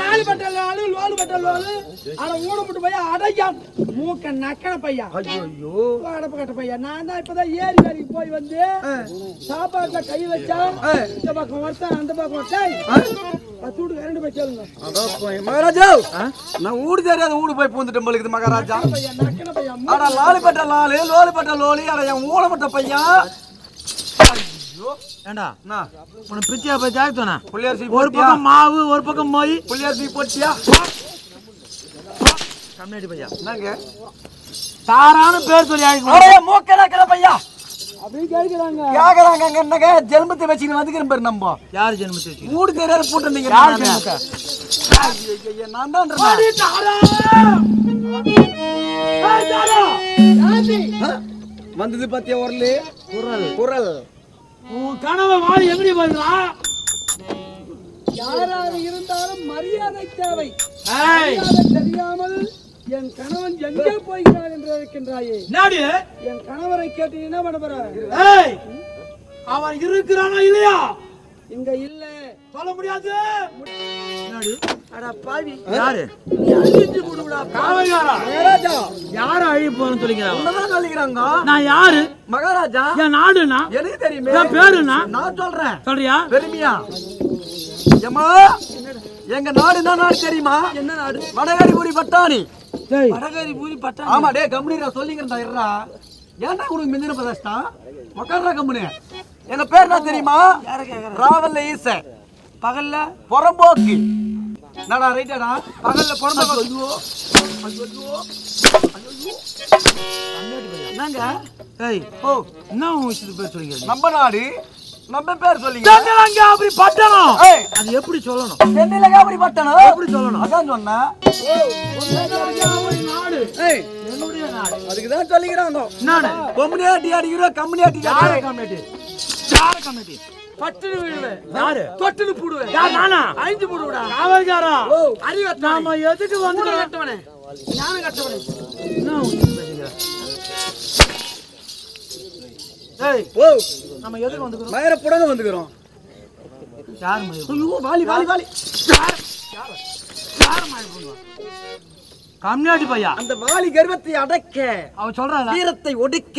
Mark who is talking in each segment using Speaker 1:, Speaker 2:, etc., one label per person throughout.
Speaker 1: நாலு பட்ட நாலு லோலு பட்ட லோலு அட ஊனப்பட்டு பையன் அடையா மூக்க நக்கன பையா
Speaker 2: ஐயோ
Speaker 1: அடப்பு கட்ட பையா நான் தான் இப்பதான் ஏரி வேலைக்கு போய் வந்து சாப்பாட்டுல கை வச்சா இந்த பக்கம் ஒருத்தன் அந்த பக்கம் ஒருத்தன். பத்து வீடு கரண்ட் போய் சொல்லுங்க
Speaker 2: அதான் போய் மகாராஜா! நான் ஊடு தெரியாத ஊடு போய் பூந்துட்டு போலுக்குது மகாராஜா.
Speaker 1: பையா பையா
Speaker 2: அட லாலி பட்ட லாலு லோலி பட்ட லோலி. அட என் ஊனப்பட்ட பையன்.
Speaker 3: ஏண்டா?
Speaker 2: என்ன
Speaker 3: உன பிரிச்சியா போய் ஜாக்கித்தோனா
Speaker 2: புள்ளியரிசி
Speaker 3: ஒரு பக்கம் மாவு ஒரு பக்கம் மொய்.
Speaker 2: புள்ளியரிசி போட்டியா?
Speaker 3: கம்யூனிட்டி பையா
Speaker 2: என்னங்க?
Speaker 3: தாரான பேர் சொல்லி ஆயிக்கணும்
Speaker 2: அட மூக்க நக்கல பையா? கேக்குறாங்க. என்னங்க? ஜென்மத்தை வச்சுக்கிட்டு வந்துக்கிறேன் பாரு நம்ம.
Speaker 3: யார் ஜென்மத்தை வச்சு
Speaker 2: ஊடு தெரியாத போட்டு
Speaker 3: யார் ஜென்மத்தை?
Speaker 2: நான் தான் வந்தது பாத்தியா ஒரலு
Speaker 3: குரல்.
Speaker 2: குரல்.
Speaker 3: உன் கனவை வாடி எங்கடி போயிருந்தா
Speaker 1: யாராக இருந்தாலும் மரியாதை தேவை. மரியாதை தெரியாமல் என் கணவன் எங்கே போகிறார் என்று இருக்கின்றாயே?
Speaker 3: நாடி
Speaker 1: என் கணவரை கேட்டு என்ன பண்ண போற
Speaker 3: அவன் இருக்கிறானா இல்லையா?
Speaker 1: இங்க இல்ல.
Speaker 3: சொல்ல முடியாது. நாடி.
Speaker 1: அட பாவி.
Speaker 3: யாரு?
Speaker 1: அழிஞ்சு போடுடா
Speaker 3: காவல்காரா?
Speaker 2: மகாராஜா
Speaker 3: யார அழி போறேன்னு சொல்லிக்கிறான்
Speaker 2: உன்னதான் சொல்லிக்கிறாங்க
Speaker 3: நான் யாரு?
Speaker 2: மகாராஜா.
Speaker 3: என் நாடுனா?
Speaker 2: எனக்கு தெரியுமே.
Speaker 3: என் பேருனா?
Speaker 2: நான் சொல்றேன்.
Speaker 3: சொல்றியா?
Speaker 2: பெருமையா? ஏமா எங்க நாடு என்ன நாடு தெரியுமா?
Speaker 1: என்ன நாடு?
Speaker 2: வடகரிபுரி பட்டாணி.
Speaker 3: டேய்.
Speaker 1: வடகரி பூரி பட்டா
Speaker 2: ஆமா டே கம்பெனி சொல்லிக்கிறேன்டா இருடா. ஏன்டா உனக்கு மிந்தின பதாஸ்டா உக்காடுறா கம்பெனி எங்க பேர் என்ன தெரியுமா? ராவல்ல ஈச
Speaker 1: பகல்ல
Speaker 2: புறம்போக்கு. என்னடா ரைட்டாடா? பகல்ல புறம்போக்கு ஐயோ ஐயோ
Speaker 1: என்னங்க?
Speaker 3: ஏய்
Speaker 2: ஓ
Speaker 3: என்ன உன் விஷயத்துக்கு பேர் சொல்லிக்கிறீங்க?
Speaker 2: நம்ம நாடு நம்ம பேர் சொல்லிங்க
Speaker 3: சென்னையில அப்படி பட்டணம்.
Speaker 2: ஏய்.
Speaker 3: அது எப்படி சொல்லணும்?
Speaker 2: சென்னையில அப்படி பட்டணும்?
Speaker 3: எப்படி சொல்லணும்?
Speaker 2: அதான் சொன்னேன்.
Speaker 3: நாடு
Speaker 2: ஏய்.
Speaker 3: என்னுடைய நாடு.
Speaker 2: அதுக்கு தான் சொல்லிக்கிறாங்க
Speaker 3: நாடு
Speaker 2: கொம்யூனிட்டி அடிக்கிறோம் கம்யூனிட்டி
Speaker 3: யார? கமிட்டி யார
Speaker 1: பட்டுன்னு விழுவேன்
Speaker 3: யாரு?
Speaker 1: தொட்டுன்னு போடுவேன்
Speaker 3: யார் நானா?
Speaker 1: அழிஞ்சு போடுவிடா.
Speaker 3: காவல்காரா?
Speaker 1: அறிவு
Speaker 3: நாம எதுக்கு வந்து
Speaker 1: கட்டவனே. ஞானம் கட்டவனே?
Speaker 3: ஏய்
Speaker 2: ஓ.
Speaker 3: நம்ம எதுக்கு வந்துக்கிறோம்?
Speaker 2: மயிர புடங்க வந்துக்கிறோம்.
Speaker 3: யார் மதியம்
Speaker 2: ஐயோ வாலி வாலி வாலி.
Speaker 3: கம்யூனிட்டி பையா?
Speaker 2: அந்த வாலி கர்வத்தை அடக்க
Speaker 3: அவன் சொல்றான்
Speaker 2: வீரத்தை ஒடுக்க.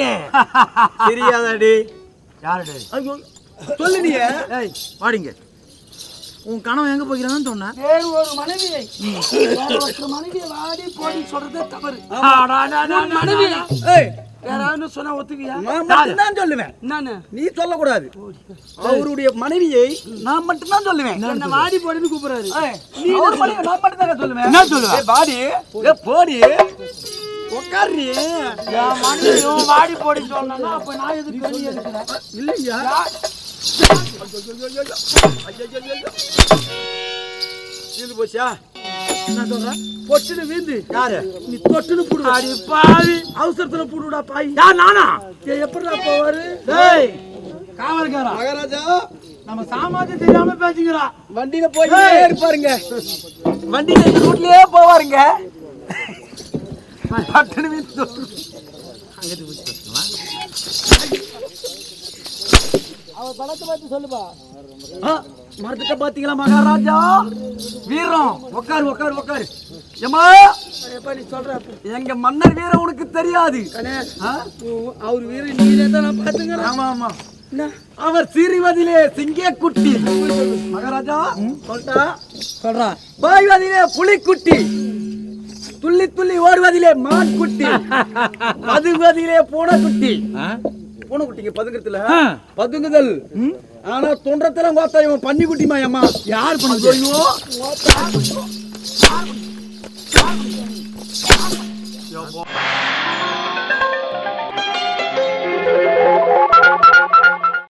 Speaker 2: தெரியாதாடி.
Speaker 3: யாரு டேய்?
Speaker 2: ஐயோ. சொல்லு நீ
Speaker 3: ஏய் வாடிங்க. உன் கனவு எங்க போகிறான்னு சொன்னேன்.
Speaker 1: வேறு ஒரு மனைவியை. வேற ஒரு மனைவியை வாடி போடி சொல்றதே தவறு. மனைவி
Speaker 2: ஏய்.
Speaker 1: யாராவது சொன்னா ஒத்துக்கியா?
Speaker 2: நான் சொல்லுவேன். நீ சொல்லக்கூடாது. அவருடைய மனைவியை நான் மட்டும்தான் சொல்லுவேன்.
Speaker 1: என்ன வாடி போடின்னு கூப்பிடுறாரு.
Speaker 2: ஏய், அவர் மனைவி நான் மட்டும்தான் சொல்லுவேன்.
Speaker 3: என்ன சொல்லுவ?
Speaker 2: ஏய், பாடி ஏ போடி. உட்காரி
Speaker 3: என் மனைவியும் வாடி போடி சொன்னா அப்ப நான் எதுக்கு
Speaker 2: இல்லையா? இது போச்சா
Speaker 3: என்ன சொல்ற?
Speaker 1: பொட்டுன்னு வீந்து.
Speaker 3: யாரு?
Speaker 1: நீ தொட்டுன்னு போடுவா.
Speaker 3: அடி பாவி.
Speaker 1: அவசரத்துல போடுடா பாய்
Speaker 3: யார் நானா?
Speaker 1: எப்படிடா போவாரு?
Speaker 3: டேய் காவல்காரா.
Speaker 2: மகாராஜா.
Speaker 3: நம்ம சாமாத்தியம் தெரியாம பேசிக்கிறா.
Speaker 2: வண்டியில போய் இருப்பாருங்க வண்டியில ரூட்லயே போவாருங்க. பட்டுனு வீட்டு தொட்டு.
Speaker 1: அவ படத்தை பார்த்து சொல்லுப்பா.
Speaker 2: ஆ, மறந்துட்ட பாத்தீங்களா மகாராஜா? வீரம். உட்காரு உட்காரு உட்காரு ஏமா
Speaker 1: நீ சொல்ற.
Speaker 2: எங்க மன்னர் வீரம் உனக்கு தெரியாது.
Speaker 1: அவர் வீர நீரே தான் நான் பாத்துக்கிறேன்
Speaker 2: ஆமா ஆமா.
Speaker 1: என்ன?
Speaker 2: அவர் சிறுவதிலே சிங்க குட்டி மகாராஜா சொல்லிட்டா
Speaker 3: சொல்றா.
Speaker 2: பாய்வதிலே புலிக்குட்டி. துள்ளி துள்ளி ஓடுவதிலே மான் குட்டி பதுங்குவதிலே பூனைக்குட்டி பூனைக்குட்டிங்க பதுங்குறதுல?
Speaker 3: ஆ.
Speaker 2: பதுங்குதல். ஆனா தொன்றத்துல கோத்தா இவன் பன்னி குட்டிமா அம்மா
Speaker 3: யார் பண்ணுது
Speaker 2: ஐயோ.